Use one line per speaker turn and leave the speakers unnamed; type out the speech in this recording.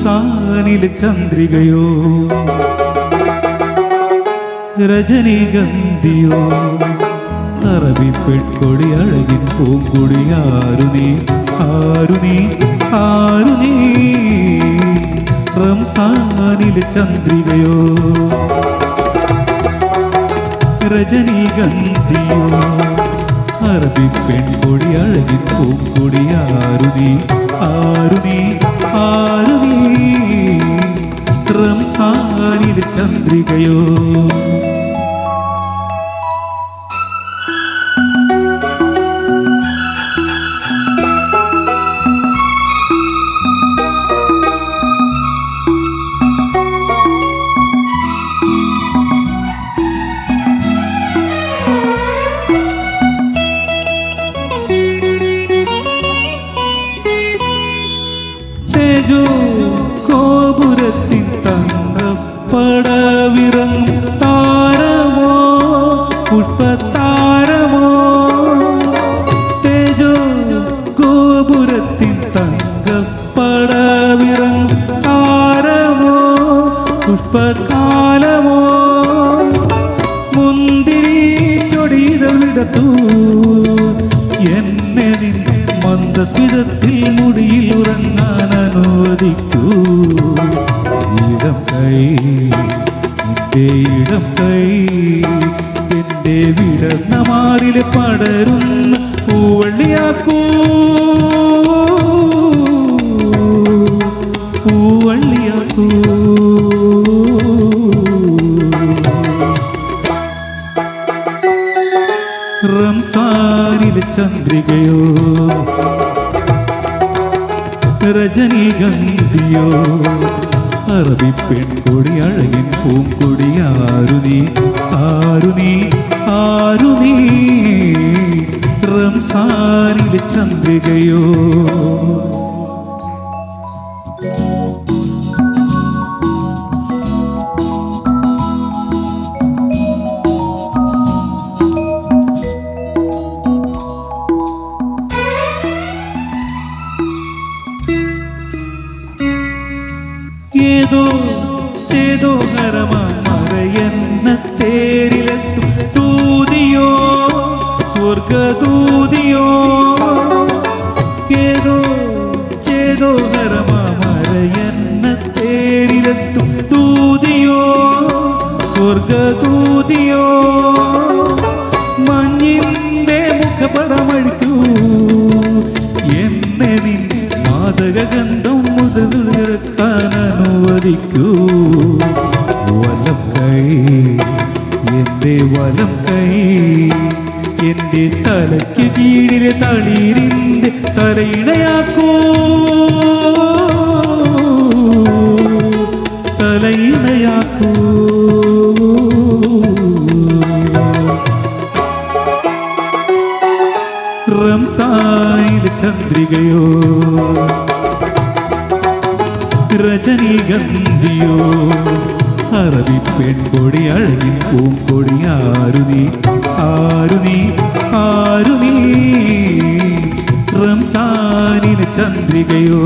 റംസാനിലെ ചന്ദ്രികയോ രജനീഗന്ധിയോ അറബി പെൺകൊടി അഴകിൻ പൂങ്കുടി ആരു നീ ആരു നീ ആരു നീ? റംസാനിലെ ചന്ദ്രികയോ രജനീഗന്ധിയോ അറബി പെൺകൊടി അഴകിൻ പൂങ്കൊടി ആരു നീ? ആരു റംസാനിൽ ചന്ദ്രികയോ ഗോപുരത്തിൻ തങ്കപ്പടവിറങ്ങും താരമോ പുഷ്പകാലമോ? മുന്തിരി ചൊടിതൽ വിടത്തു. എന്നെ നിൻ മന്ദസ്മിതത്തിൽ മുടിയിൽ ഉറങ്ങാൻ അനുവദിക്കൂ. ഇടം കൈ നിന്റെ ഇടം കൈ എന്റെ വിടർന്ന മാറിലെ പടരുന്ന പൂവള്ളിയാക്കൂ. റംസാനിലെ ചന്ദ്രികയോ രജനീഗന്ധിയോ അറബി പെൺകൊടി അഴകിൻ പൂങ്കൊടി ആരുനി നീ ആരു നീ ആരു നീ റംസാനിലെ ചന്ദ്രികയോ. ഏതോ ചേതോ മറയെന്ന തേരിലെത്തും തൂതിയോ സ്വർഗദൂതിയോ കിടക്കാൻ അനുവദിക്കൂ. വലം കൈ എന്റെ വലം കൈ എന്റെ തലയ്ക്ക് കീഴിലെ തളിരിന്റെ തലയിണയാക്കൂ തലയിണയാക്കൂ റംസായിലെ ചന്ദ്രികയോ രജനീഗന്ധിയോ അറബി പെൺകൊടി അഴകിൻ പൂങ്കൊടി ആരു നീ? ആരു റംസാനിന് ചന്ദ്രികയോ?